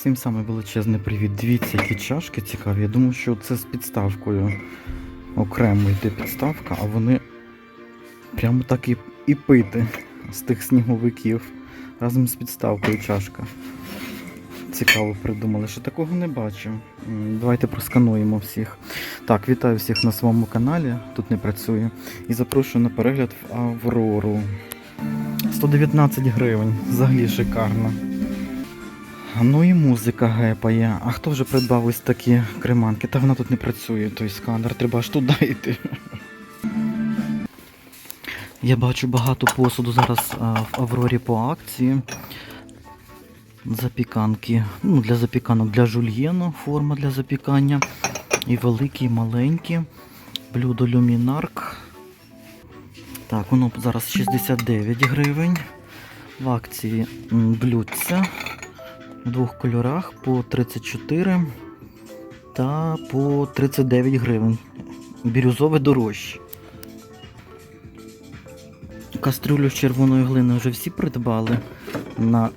Всім саме величезний привіт. Дивіться, які чашки цікаві. Я думав, що це з підставкою. Окремо йде підставка, а вони прямо так і, і пити з тих сніговиків. Разом з підставкою чашка. Цікаво придумали, що такого не бачив. Давайте проскануємо всіх. Так, вітаю всіх на своєму каналі. Тут не працює. І запрошую на перегляд в Аврору. 119 гривень. Взагалі шикарно. Ну і музика гепає. А хто вже придбав ось такі креманки? Та вона тут не працює, той сканер, треба аж туди йти. Я бачу багато посуду зараз в Аврорі по акції. Запіканки. Ну, для запіканок для жульєну форма для запікання. І великі, і маленькі. Блюдо люмінарк. Так, воно зараз 69 гривень. В акції блюдця в двох кольорах по 34 та по 39 гривень. Бірюзове дорожче. Кастрюлю з червоної глини вже всі придбали на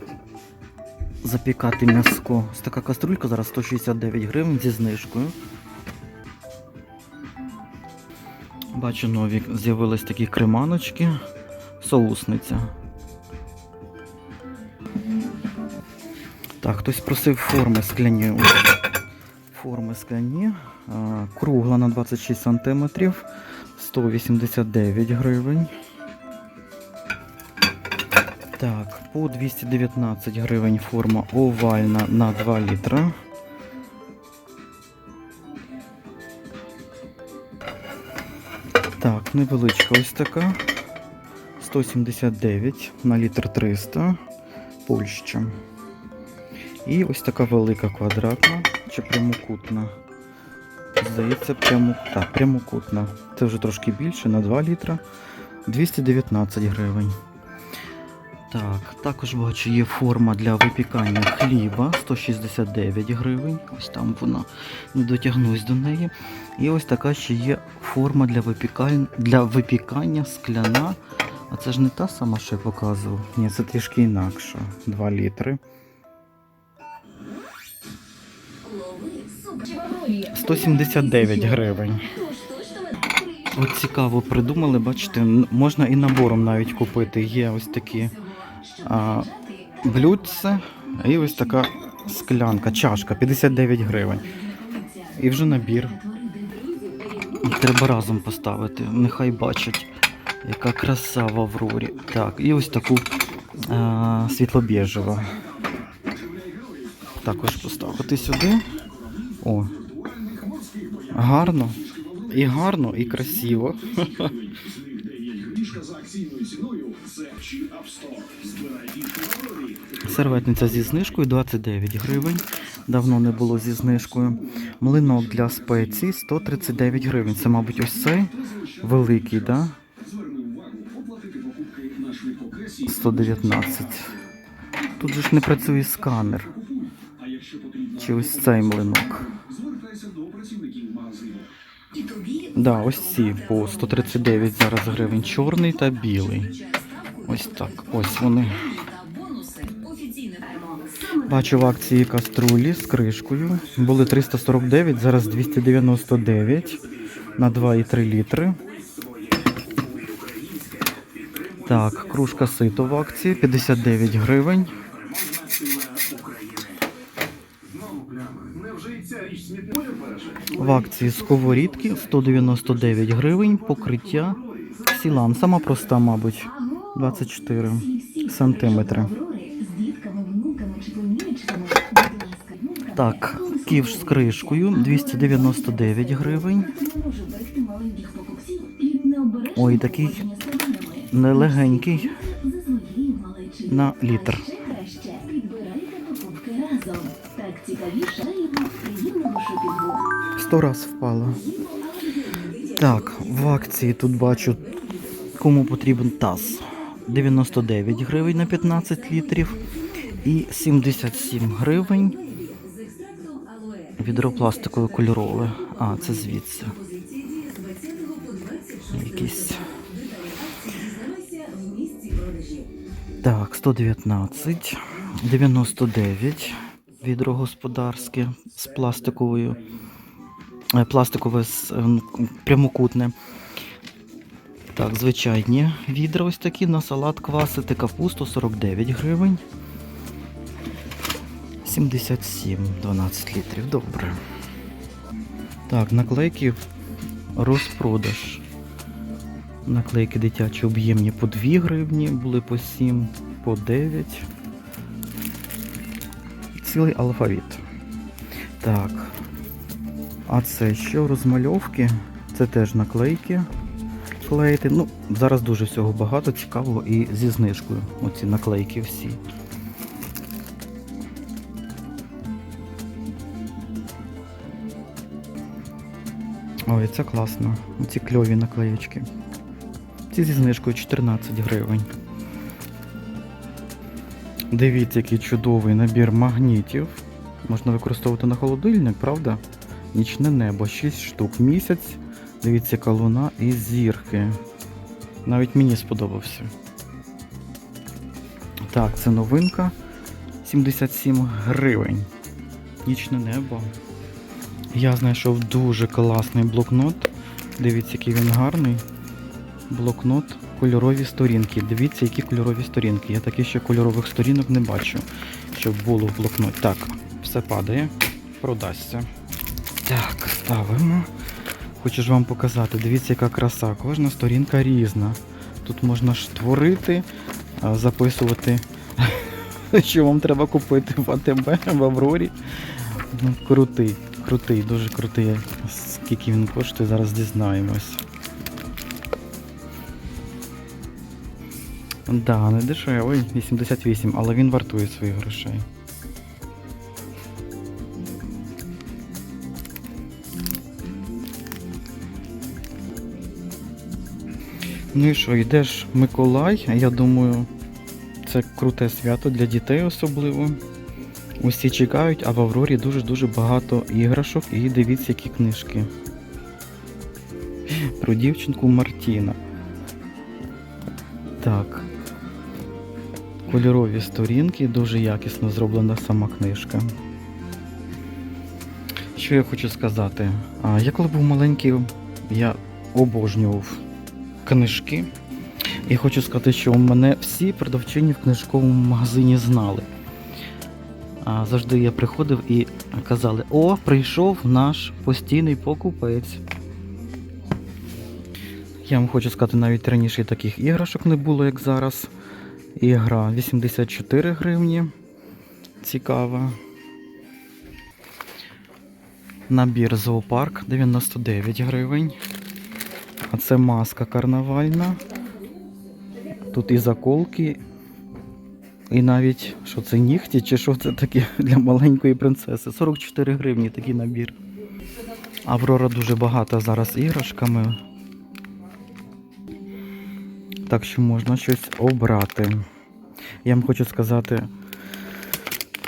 запікати м'яско. Ось така кастрюлька зараз 169 гривень зі знижкою. Бачу, нові з'явились такі креманочки. Соусниця. Так, хтось просив форми скляні. Форми скляні. Кругла на 26 см. 189 гривень. Так, по 219 гривень форма овальна на 2 літра. Так, невеличка ось така. 179 на літр 300. Польща. І ось така велика квадратна чи прямокутна. Здається, прямо... так, прямокутна. Це вже трошки більше, на 2 літра. 219 гривень. Так, також бачу, є форма для випікання хліба 169 гривень. Ось там вона не дотягнусь до неї. І ось така ще є форма для випікання, для випікання скляна. А це ж не та сама, що я показував. Ні, це трішки інакше. 2 літри. 179 гривень. От цікаво придумали, бачите, можна і набором навіть купити. Є ось такі а, блюдце і ось така склянка, чашка 59 гривень. І вже набір. Треба разом поставити. Нехай бачать, яка краса в Аврорі. Так, і ось таку а, світло-біжеву. Також поставити сюди. О. Гарно. І гарно, і красиво. Серветниця зі знижкою 29 гривень. Давно не було зі знижкою. Млинок для спецій 139 гривень. Це, мабуть, ось цей великий, да? 119. Тут же ж не працює сканер. Чи ось цей млинок. Да, ось ці по 139 зараз гривень. Чорний та білий. Ось так. Ось вони. Бачу в акції каструлі з кришкою. Були 349, зараз 299 на 2,3 літри. Так, кружка сито в акції 59 гривень. В акції сковорідки 199 гривень, покриття сілан. Сама проста, мабуть, 24 сантиметри. Так, ківш з кришкою 299 гривень. Ой, такий нелегенький на літр. Сто раз впала. Так, в акції тут бачу, кому потрібен таз. 99 гривень на 15 літрів і 77 гривень. Відро пластикове кольорове. А, це звідси. Якісь. Так, 119, 99, відро господарське з пластиковою. Е, Пластикове з, е, м, прямокутне. Так, звичайні відра ось такі на салат квасити капусту 49 гривень. 77, 12 літрів. Добре. Так, наклейки розпродаж. Наклейки дитячі об'ємні по 2 гривні, були по 7, по 9. Цілий алфавіт. Так. А це що? Розмальовки? Це теж наклейки клеїти. Ну, зараз дуже всього багато цікавого і зі знижкою. Оці наклейки всі. Ой, це класно. Оці кльові наклеєчки. Ці зі знижкою 14 гривень. Дивіться, який чудовий набір магнітів. Можна використовувати на холодильник, правда? Нічне небо, 6 штук. Місяць. Дивіться, яка луна і зірки. Навіть мені сподобався. Так, це новинка. 77 гривень. Нічне небо. Я знайшов дуже класний блокнот. Дивіться, який він гарний. Блокнот, кольорові сторінки. Дивіться, які кольорові сторінки. Я таких ще кольорових сторінок не бачу, щоб було в блокноті. Так, все падає, продасться. Так, ставимо. Хочу ж вам показати. Дивіться, яка краса. Кожна сторінка різна. Тут можна ж творити, записувати, що вам треба купити в АТБ, в Аврорі. Ну, крутий, крутий, дуже крутий. Скільки він коштує, зараз дізнаємось. Да, не дешевий, 88, але він вартує своїх грошей. Ну і що, йдеш Миколай, я думаю, це круте свято для дітей особливо. Усі чекають, а в Аврорі дуже-дуже багато іграшок і дивіться, які книжки. Про дівчинку Мартіна. Так. Кольорові сторінки, дуже якісно зроблена сама книжка. Що я хочу сказати? Я коли був маленький, я обожнював книжки. І хочу сказати, що мене всі продавчині в книжковому магазині знали. Завжди я приходив і казали: О, прийшов наш постійний покупець. Я вам хочу сказати, навіть раніше таких іграшок не було, як зараз. Ігра 84 гривні. Цікава. Набір зоопарк 99 гривень. А це маска карнавальна. Тут і заколки, і навіть що це нігті, чи що це таке для маленької принцеси. 44 гривні такий набір. Аврора дуже багата зараз іграшками. Так що можна щось обрати. Я вам хочу сказати,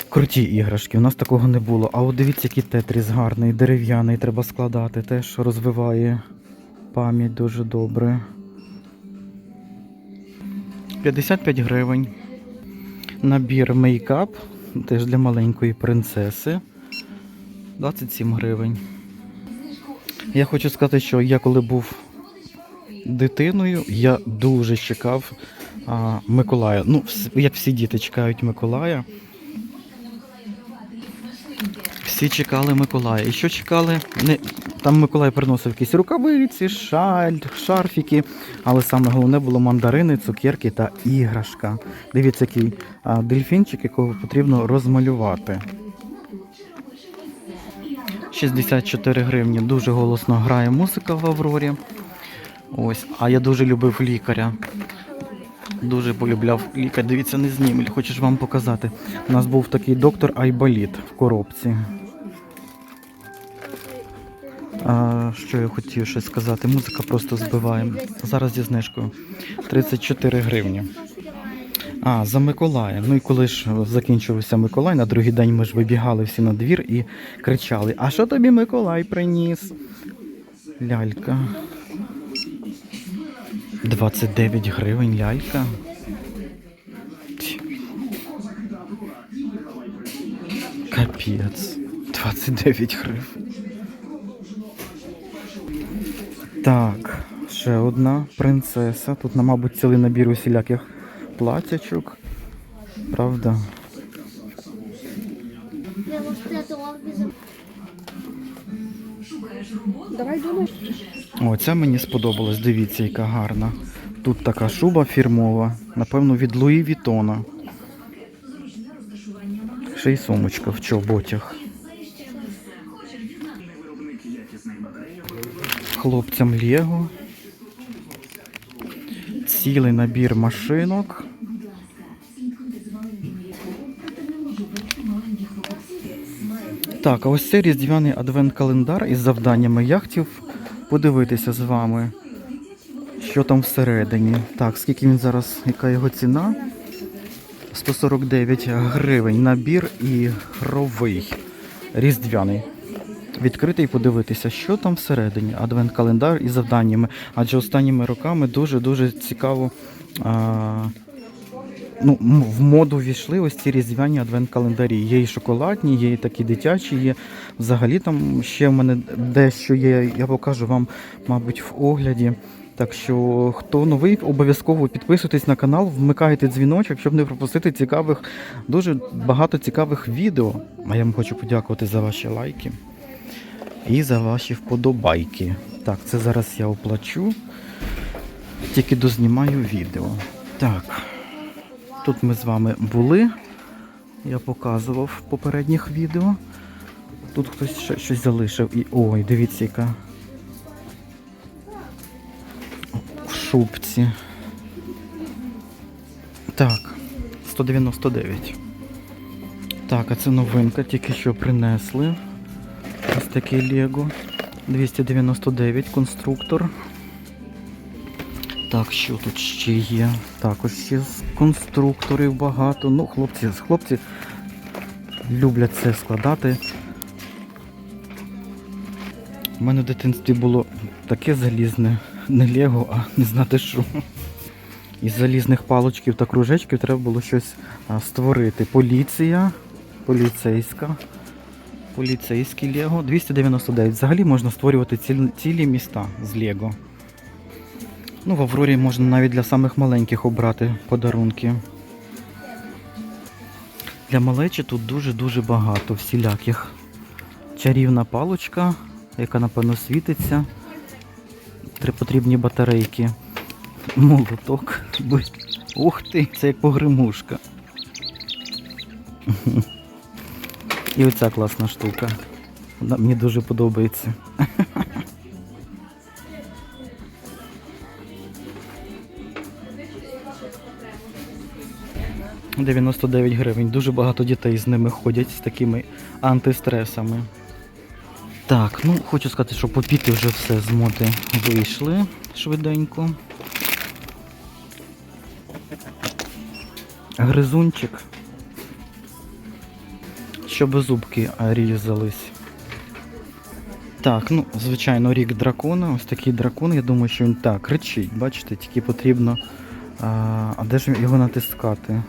круті іграшки. У нас такого не було. А от дивіться, який тетріс гарний, дерев'яний, треба складати. Теж розвиває пам'ять дуже добре. 55 гривень. Набір мейкап, теж для маленької принцеси. 27 гривень. Я хочу сказати, що я коли був дитиною, я дуже чекав а, Миколая. Ну, як всі діти чекають Миколая. Всі чекали Миколая. І що чекали? Не, там Миколай приносив якісь рукавиці, шаль, шарфіки, але саме головне було мандарини, цукерки та іграшка. Дивіться, який а, дельфінчик, якого потрібно розмалювати. 64 гривні. Дуже голосно грає музика в Аврорі. Ось, а я дуже любив лікаря. Дуже полюбляв лікар. Дивіться, не знімель, хочу ж вам показати. У нас був такий доктор Айболіт в коробці. Що я хотів ще сказати? Музика просто збиває. Зараз зі знижкою. 34 гривні. А, за Миколая. Ну і коли ж закінчився Миколай, на другий день ми ж вибігали всі на двір і кричали: А що тобі Миколай приніс? Лялька. 29 гривень лялька. Капець. 29 гривень. Так, ще одна принцеса. Тут, мабуть, цілий набір усіляких платячок. Правда? Давай думай. О, ця мені сподобалась. Дивіться, яка гарна. Тут така шуба фірмова, напевно, від Луї Вітона. Ще й сумочка в чоботях. Хлопцям Лего. Цілий набір машинок. Так, а ось це різдвяний адвент-календар із завданнями. Я хотів подивитися з вами, що там всередині. Так, скільки він зараз, яка його ціна? 149 гривень. Набір ігровий. Різдвяний. Відкритий подивитися, що там всередині. Адвент-календар із завданнями. Адже останніми роками дуже-дуже цікаво. А, ну, в моду війшли ось ці різдвяні адвент-календарі. Є і шоколадні, є і такі дитячі, є. Взагалі там ще в мене дещо є. Я покажу вам, мабуть, в огляді. Так що, хто новий, обов'язково підписуйтесь на канал, вмикайте дзвіночок, щоб не пропустити цікавих, дуже багато цікавих відео. А я вам хочу подякувати за ваші лайки і за ваші вподобайки. Так, це зараз я оплачу. Тільки дознімаю відео. Так. Тут ми з вами були. Я показував в попередніх відео. Тут хтось щось залишив. І. Ой, дивіться, яка. В шубці. Так, 199. Так, а це новинка, тільки що принесли. Такий Лего. 299 конструктор. Так, що тут ще є? Також ще з конструкторів багато. Ну, хлопці, хлопці люблять це складати. У мене в дитинстві було таке залізне, не Лего, а не знати що. Із залізних палочків та кружечків треба було щось створити. Поліція, поліцейська, поліцейський Лего. 299. Взагалі можна створювати ціл- цілі міста з Лего. Ну, в Аврорі можна навіть для самих маленьких обрати подарунки. Для малечі тут дуже-дуже багато всіляких. Чарівна палочка, яка напевно світиться. Три потрібні батарейки. Молоток. Ух ти, це як погремушка. І оця класна штука. Вона мені дуже подобається. 99 гривень. Дуже багато дітей з ними ходять з такими антистресами. Так, ну хочу сказати, що попіти вже все з моди вийшли швиденько. Гризунчик. Щоб зубки різались. Так, ну, звичайно, рік дракона. Ось такий дракон. Я думаю, що він так кричить. Бачите, тільки потрібно. А, а де ж його натискати?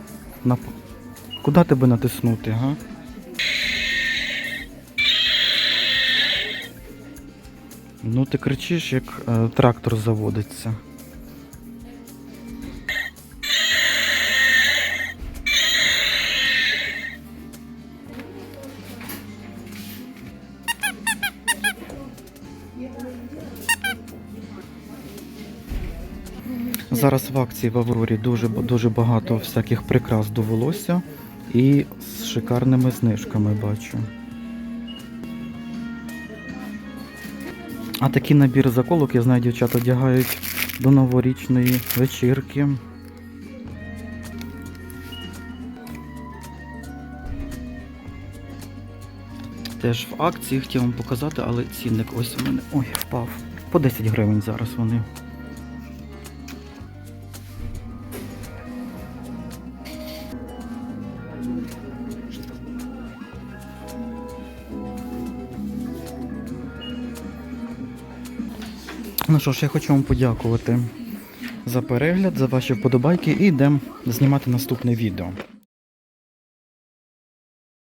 На... Куди тебе натиснути, га? Ну ти кричиш, як е, трактор заводиться. Зараз в акції в Аврорі дуже дуже багато всяких прикрас до волосся і з шикарними знижками бачу. А такий набір заколок, я знаю, дівчата одягають до новорічної вечірки. Теж в акції хотів вам показати, але цінник ось у мене. Ой, впав. По 10 гривень зараз вони. Що ж, я хочу вам подякувати за перегляд, за ваші вподобайки і йдемо знімати наступне відео.